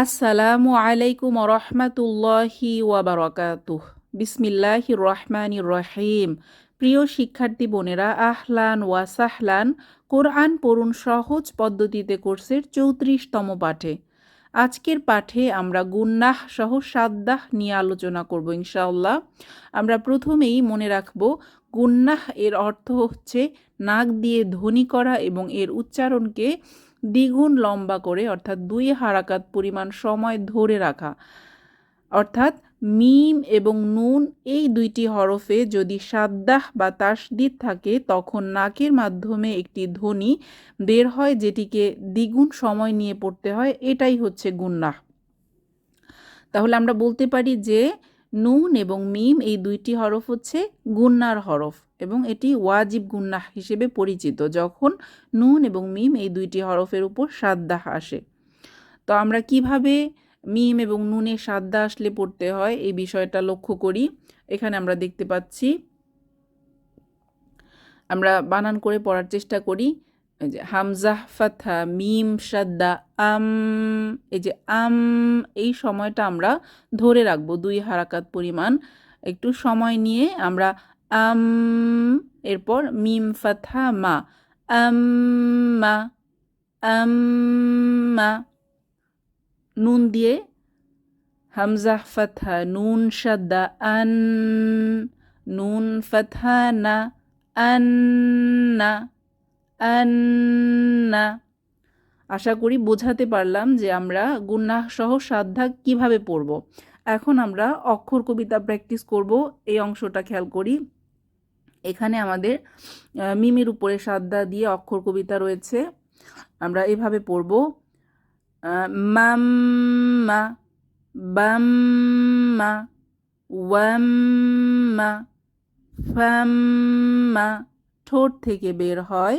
আসসালামু আলাইকুম রহমাতুল্লাহি ওয়াবারকাতুহ। বিসমিল্লাহ রহমান রহিম প্রিয় শিক্ষার্থী বোনেরা, আহলান ওয়া সাহলান কোরআন পড়ুন সহজ পদ্ধতিতে কোর্সের চৌত্রিশতম পাঠে। আজকের পাঠে আমরা গুন্নাহ সহ সাদ্দাহ নিয়ে আলোচনা করব ইনশাআল্লাহ। আমরা প্রথমেই মনে রাখব, গুন্নাহ এর অর্থ হচ্ছে নাক দিয়ে ধ্বনি করা এবং এর উচ্চারণকে দ্বিগুণ লম্বা করে, অর্থাৎ দুই হারাকাত পরিমাণ সময় ধরে রাখা। অর্থাৎ মিম এবং নুন এই দুইটি হরফে যদি সাদ্দাহ বা তাসদিদ থাকে, তখন নাকের মাধ্যমে একটি ধ্বনি বের হয় যেটিকে দ্বিগুণ সময় নিয়ে পড়তে হয়। এটাই হচ্ছে গুন্নাহ। তাহলে আমরা বলতে পারি যে নুন এবং মিম এই দুইটি হরফ হচ্ছে গুন্নার হরফ এবং এটি ওয়াজিব গুন্নাহ হিসেবে পরিচিত যখন নুন এবং মিম এই দুইটি হরফের উপর সাদ্দাহ আসে। তো আমরা কীভাবে মিম এবং নুনে সাদ্দা আসলে পড়তে হয় এই বিষয়টা লক্ষ্য করি। এখানে আমরা দেখতে পাচ্ছি। আমরা বানান করে পড়ার চেষ্টা করি। এই যে হামজাহ ফাথা মিম, সাদ্দা, আম, এই যে আম, এই সময়টা আমরা ধরে রাখব দুই হারাকাত পরিমাণ। একটু সময় নিয়ে আমরা আম, এরপর মিম ফাথা মা, আম মা আম, মা, নুন দিয়ে হামজাহ ফাথা নুন, সাদ্দা, আন, নুন ফাথা না আন্না আন্না। আশা করি বোঝাতে পারলাম যে আমরা গুন্নাহ সহ সাধ্যা কীভাবে পড়ব। এখন আমরা অক্ষর কবিতা প্র্যাকটিস করব। এই অংশটা খেয়াল করি। এখানে আমাদের মিমের উপরে সাদ্দা দিয়ে অক্ষর কবিতা রয়েছে। আমরা এভাবে পড়ব। মাম্মা, বাম্মা, ওয়াম্মা, ফাম্মা ঠোঁট থেকে বের হয়।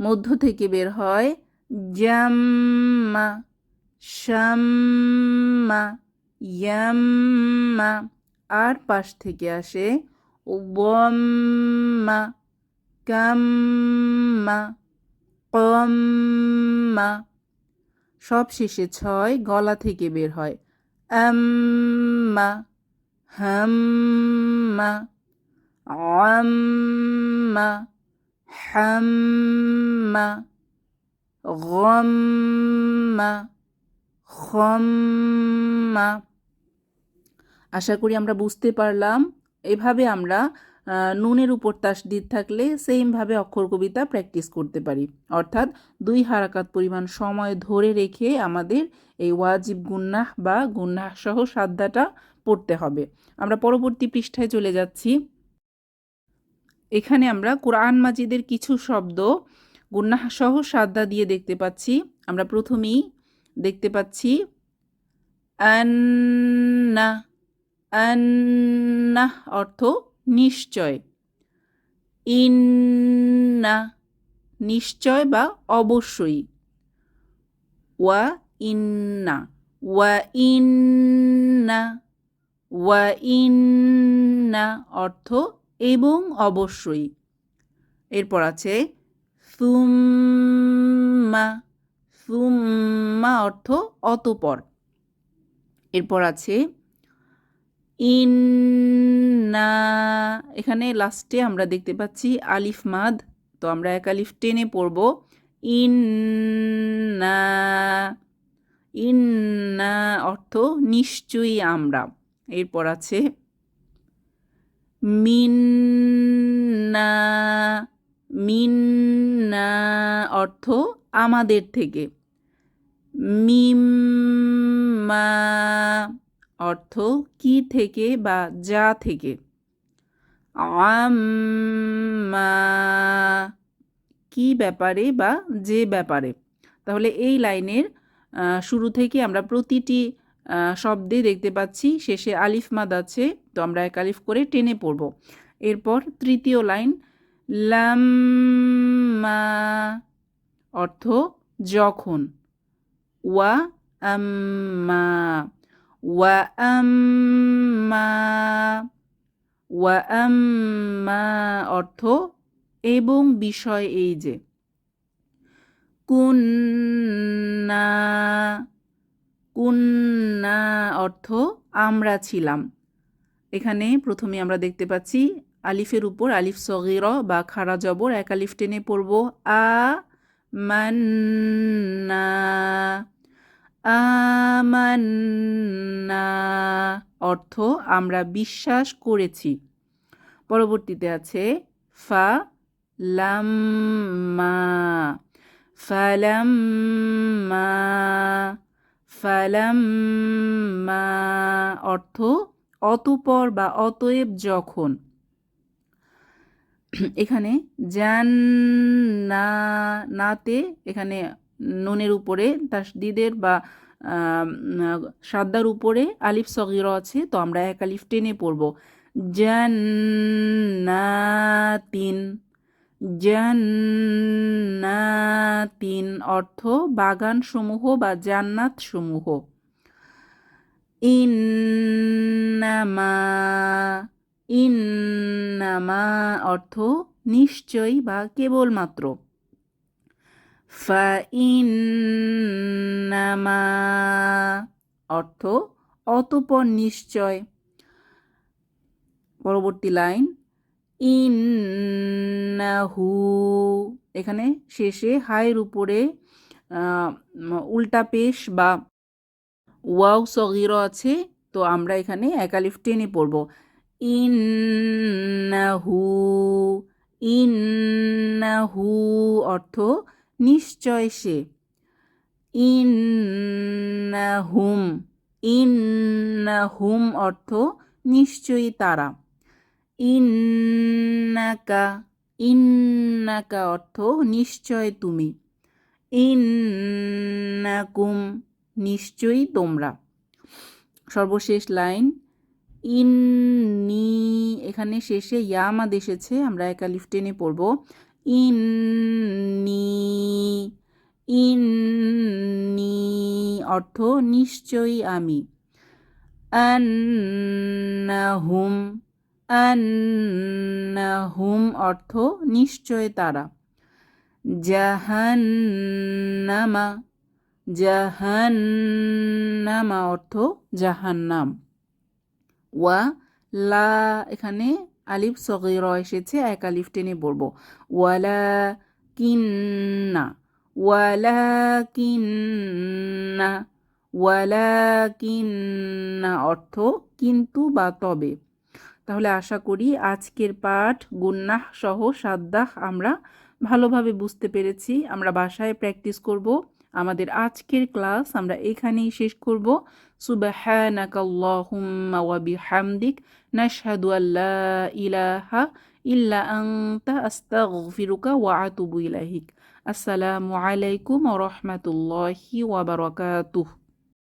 মধ্য থেকে বের হয়। জাম্মা, শাম্মা, ইয়াম্মা। আর পাশ থেকে আসে ওয়াম্মা, কাম্মা, কম্মা। সব শেষে ছয় গলা থেকে বের হয়। আম্মা, হাম্মা, আম্মা। হাম্মা গম্মা খম্মা আশা করি আমরা বুঝতে পারলাম। এভাবে আমরা নুনের উপর তাস তাসদিদ থাকলে সেমভাবে অক্ষর কবিতা প্র্যাকটিস করতে পারি। অর্থাৎ দুই হারাকাত পরিমাণ সময় ধরে রেখে আমাদের এই ওয়াজিব গুন্নাহ বা গুন্নাহ সহ সাদ্দাটা পড়তে হবে। আমরা পরবর্তী পৃষ্ঠায় চলে যাচ্ছি। এখানে আমরা কোরআন মাজিদের কিছু শব্দ গুন্নাহ সহ সাদ্দা দিয়ে দেখতে পাচ্ছি। আমরা প্রথমেই দেখতে পাচ্ছি আন্না অর্থ নিশ্চয়। ইন্না নিশ্চয় বা অবশ্যই। ওয়া ইন্না ওয়া ইন্না ওয়া ইন্না অর্থ এবং অবশ্যই। এরপর আছে সুম্মা। সুম্মা অর্থ অতপর। এরপর আছে ইন্না। এখানে লাস্টে আমরা দেখতে পাচ্ছি আলিফ মাদ, তো আমরা এক আলিফ টেনে পড়ব। ইন্না। ইন্না অর্থ নিশ্চয়ই আমরা। এরপর আছে মিন্না মিন্না অর্থ আমাদের থেকে। মিম্মা অর্থ কি থেকে বা যা থেকে। আম্মা কি ব্যাপারে বা যে ব্যাপারে। তাহলে এই লাইনের শুরু থেকে আমরা প্রতিটি শব্দে দেখতে পাচ্ছি শেষে আলিফ মাদ আছে, তো আমরা এক আলিফ করে টেনে পড়ব। এরপর তৃতীয় লাইন, লাম্মা, অর্থ যখন। ওয়া আম্মা ওয়া আম্মা ওয়া আম্মা, অর্থ এবং বিষয় এই যে। কুন্না কুন্না অর্থ আমরা ছিলাম। এখানে প্রথমে আমরা দেখতে পাচ্ছি আলিফের উপর আলিফ সগির বা খাড়া জবর এক আলিফ টেনে পড়ব। আ মান্না আমান্না অর্থ আমরা বিশ্বাস করেছি। পরবর্তীতে আছে ফা লাম্মা ফালাম্মা ফালাম্মা অর্থ অতপর বা অতএব যখন। এখানে জান্না নাতে এখানে নুনের উপরে, তাসদিদের বা সাদ্দার উপরে আলিফ সগির আছে, তো আমরা এক আলিফ টেনে পড়ব। জান্নাতিন জান্নাতিন অর্থ বাগান সমূহ বা জান্নাত সমূহ ইন্নামা ইন্নামা অর্থ নিশ্চয় বা কেবলমাত্র। ফা ইন্নামা অর্থ অতপর নিশ্চয়। পরবর্তী লাইন ইন্নাহু। এখানে শেষে হায়ের উপরে উল্টা পেশ বা ওয়াও সগির আছে, তো আমরা এখানে একালিফ টেনে পড়ব। ইন্নাহু ইন্নাহু অর্থ নিশ্চয় সে। ইন্নাহুম ইন্নাহুম অর্থ নিশ্চয়ই তারা। ইন্নাকা ইন্নাকা অর্থ নিশ্চয় তুমি। ইন্নাকুম, নিশ্চয়ই তোমরা। সর্বশেষ লাইন, ইন্নি, এখানে শেষে ইয়ামাদ এসেছে, আমরা একালিফ টেনে পড়ব। ইন্নি ইন্নি অর্থ নিশ্চয়ই আমি। আন্নাহুম আন্নাহুম অর্থ নিশ্চয় তারা। জাহান্নামা জাহান্নামা অর্থ জাহান্নাম। ওয়া, লা, এখানে আলিফ সগির এসেছে, এক আলিফ টেনে পড়ব। ওয়ালা কিন্না ওয়ালা কিন্না ওয়ালা কিন্না অর্থ কিন্তু বা তবে। তাহলে আশা করি আজকের পাঠ, গুন্নাহ সহ সাদ্দাহ আমরা ভালোভাবে বুঝতে পেরেছি। আমরা বাসায় প্র্যাকটিস করব। আমাদের আজকের ক্লাস আমরা এখানেই শেষ করব। সুবহানাকাল্লাহুম্মা ওয়া ইলাহা ইল্লা আসসালামু আলাইকুম ওয়া রাহমাতুল্লাহি